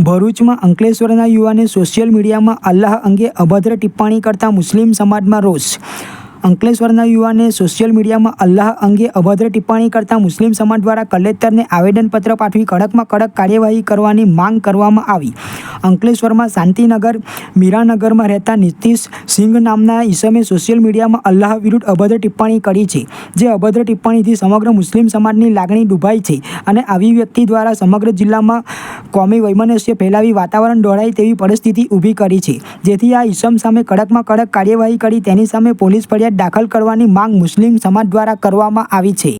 ભરૂચમાં અંકલેશ્વરના યુવાને સોશિયલ મીડિયામાં અલ્લાહ અંગે અભદ્ર ટિપ્પણી કરતા મુસ્લિમ સમાજમાં રોષ. અંકલેશ્વરના યુવાને સોશિયલ મીડિયામાં અલ્લાહ અંગે અભદ્ર ટિપ્પણી કરતા મુસ્લિમ સમાજ દ્વારા કલેક્ટરને આવેદનપત્ર પાઠવી કડકમાં કડક કાર્યવાહી કરવાની માંગ કરવામાં આવી. અંકલેશ્વરમાં શાંતિનગર, મીરાનગરમાં રહેતા નીતિશ સિંઘ નામના ઈસમે સોશિયલ મીડિયામાં અલ્લાહ વિરુદ્ધ અભદ્ર ટિપ્પણી કરી છે, જે અભદ્ર ટિપ્પણીથી સમગ્ર મુસ્લિમ સમાજની લાગણી ડૂબાઈ છે અને આવી વ્યક્તિ દ્વારા સમગ્ર જિલ્લામાં કોમી વૈમનસ્ય ફેલાવી વાતાવરણ દોડાય તેવી પરિસ્થિતિ ઊભી કરી છે. જેથી આ ઈસમ સામે કડકમાં કડક કાર્યવાહી કરી, તેની સામે પોલીસ ફરિયાદ દાખલ કરવાની માંગ મુસ્લિમ સમાજ દ્વારા કરવામાં આવી છે.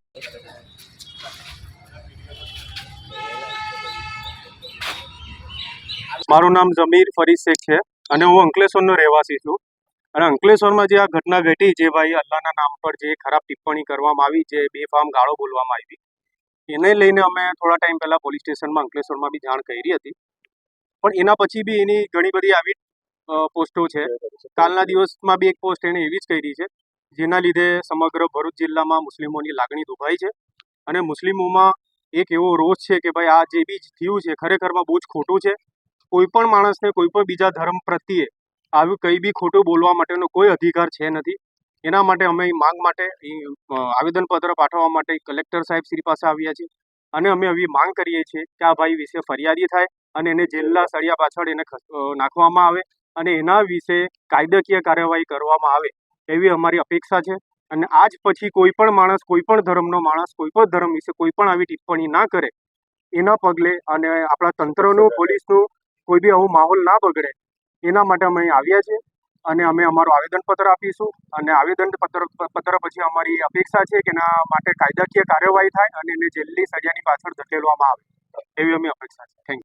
મારું નામ જમીર ફરી શેખ છે અને હું અંકલેશ્વરનો રહેવાસી છું. અને અંકલેશ્વરમાં જે આ ઘટના ઘટી જે ભાઈ અલ્લાહના નામ પર જે ખરાબ ટિપ્પણી કરવામાં આવી, જે બેફામ ગાળો બોલવામાં આવી, એને લઈને અમે થોડા ટાઈમ પહેલાં પોલીસ સ્ટેશનમાં અંકલેશ્વરમાં બી જાણ કરી હતી. પણ એના પછી બી એની ઘણી બધી આવી પોસ્ટો છે. કાલના દિવસમાં બી એક પોસ્ટ એણે એવી જ કરી છે જેના લીધે સમગ્ર ભરૂચ જિલ્લામાં મુસ્લિમોની લાગણી દુભાઈ છે. અને મુસ્લિમોમાં એક એવો રોષ છે કે ભાઈ આ જે બી થયું છે, ખરેખરમાં બહુ જ ખોટું છે. કોઈ પણ માણસને કોઈ પણ બીજા ધર્મ પ્રત્યે આવું કંઈ બી ખોટું બોલવા માટેનો કોઈ અધિકાર છે નથી. એના માટે અમે માંગ માટે આવેદનપત્ર પાઠવવા માટે કલેક્ટર સાહેબ શ્રી પાસે આવ્યા છીએ. અને અમે એવી માંગ કરીએ છીએ કે આ ભાઈ વિશે ફરિયાદી થાય અને એને જેલના સળિયા પાછળ એને નાખવામાં આવે અને એના વિશે કાયદાકીય કાર્યવાહી કરવામાં આવે. એવી અમારી અપેક્ષા છે. અને આજ પછી કોઈ પણ માણસ, કોઈ પણ ધર્મનો માણસ, કોઈ પણ ધર્મ વિશે કોઈ પણ આવી ટિપ્પણી ના કરે, એના પગલે અને આપણા તંત્રનું, પોલીસનું કોઈ બી આવું માહોલ ના બગડે, એના માટે અમે આવ્યા છીએ. અને અમે અમારું આવેદનપત્ર આપીશું. અને આવેદનપત્ર, પત્ર પછી અમારી અપેક્ષા છે કે એના માટે કાયદાકીય કાર્યવાહી થાય અને એને જેલની સજાની પાછળ ધકેલવામાં આવે. એવી અમે અપેક્ષા છે. થેન્ક